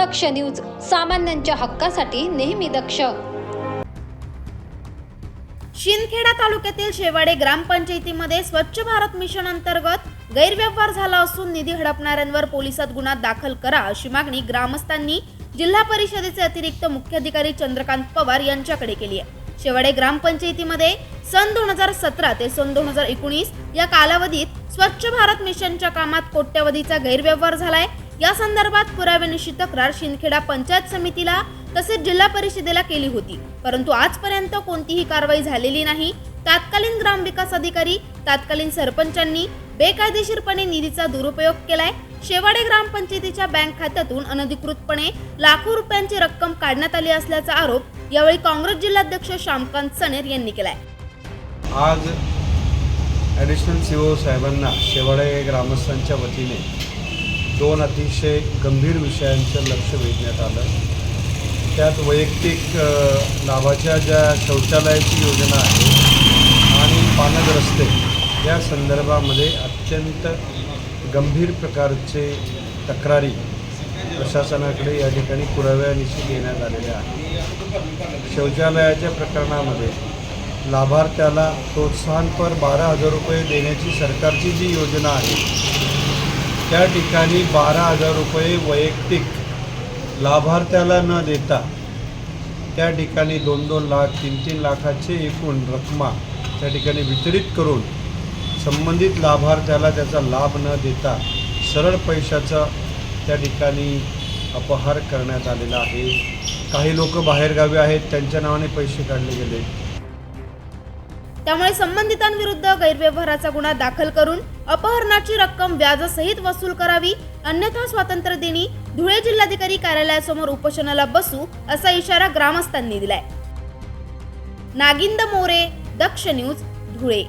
दक्ष news सामान्यांच्या हक्कासाठी नेहमी दक्ष. शिंदखेडा तालुक्यातील शेवाडे ग्रामपंचायतीमध्ये स्वच्छ भारत मिशन अंतर्गत गैरव्यवहार झाला असून निधी हडपणाऱ्यांवर पोलिसात गुन्हा दाखल करा अशी मागणी ग्रामस्थांनी जिल्हा परिषदेचे अतिरिक्त मुख्याधिकारी चंद्रकांत पवार यांच्याकडे केली आहे. शेवाडे ग्रामपंचायतीमध्ये सन दोन हजार सतरा ते सन दोन हजार एकोणीस या कालावधीत स्वच्छ भारत मिशनच्या कामात कोट्यवधीचा गैरव्यवहार झालाय. या संदर्भात पुराव्यानिशी तक्रार शिंदखेडा पंचायत समितीला तसेच जिल्हा परिषदेला केली होती. परंतु आजपर्यंत कोणतीही कारवाई झालेली नाही. तात्कालीन ग्रामविकास अधिकारी तात्कालीन सरपंचांनी बेकायदेशीरपणे निधीचा दुरुपयोग केलाय. शेवाडे ग्रामपंचायतीच्या बँक खात्यातून अनधिकृतपणे लाखो रुपयांची रक्कम काढण्यात आली असल्याचा आरोप यावेळी काँग्रेस जिल्हाध्यक्ष श्यामकांत सनेर यांनी केलाय. आज ॲडिशनल सीओ साहेबांना शेवाडे ग्रामस्थांच्या वतीने दोन अतिशय गंभीर विषयांचं लक्ष वेधण्यात आलं. त्यात वैयक्तिक लाभाच्या ज्या शौचालयाची योजना आहे आणि पानग रस्ते या संदर्भामध्ये अत्यंत गंभीर प्रकारचे तक्रारी प्रशासनाकडे या ठिकाणी पुराव्यानिशी देण्यात आलेल्या आहेत. शौचालयाच्या प्रकरणामध्ये लाभार्थ्याला प्रोत्साहनपर बारा हजार रुपये देण्याची सरकारची जी योजना आहे त्या ठिकाणी बारा हजार रुपये वैयक्तिक लाभार्थ्याला न देता त्या ठिकाणी दोन दोन लाख तीन तीन लाखाचे एकूण रकमा त्या ठिकाणी वितरित करून संबंधित लाभार्थ्याला त्याचा लाभ न देता सरळ पैशाचा त्या ठिकाणी अपहार करण्यात आलेला आहे. काही लोक बाहेरगावी आहेत त्यांच्या नावाने पैसे काढले गेले. त्यामुळे संबंधितांविरुद्ध गैरव्यवहाराचा गुन्हा दाखल करून अपहरणाची रक्कम व्याजासहित वसूल करावी अन्यथा स्वातंत्र्य दिनी धुळे जिल्हाधिकारी कार्यालयासमोर उपोषणाला बसू असा इशारा ग्रामस्थांनी दिलाय. नागिंद मोरे दक्ष न्यूज धुळे.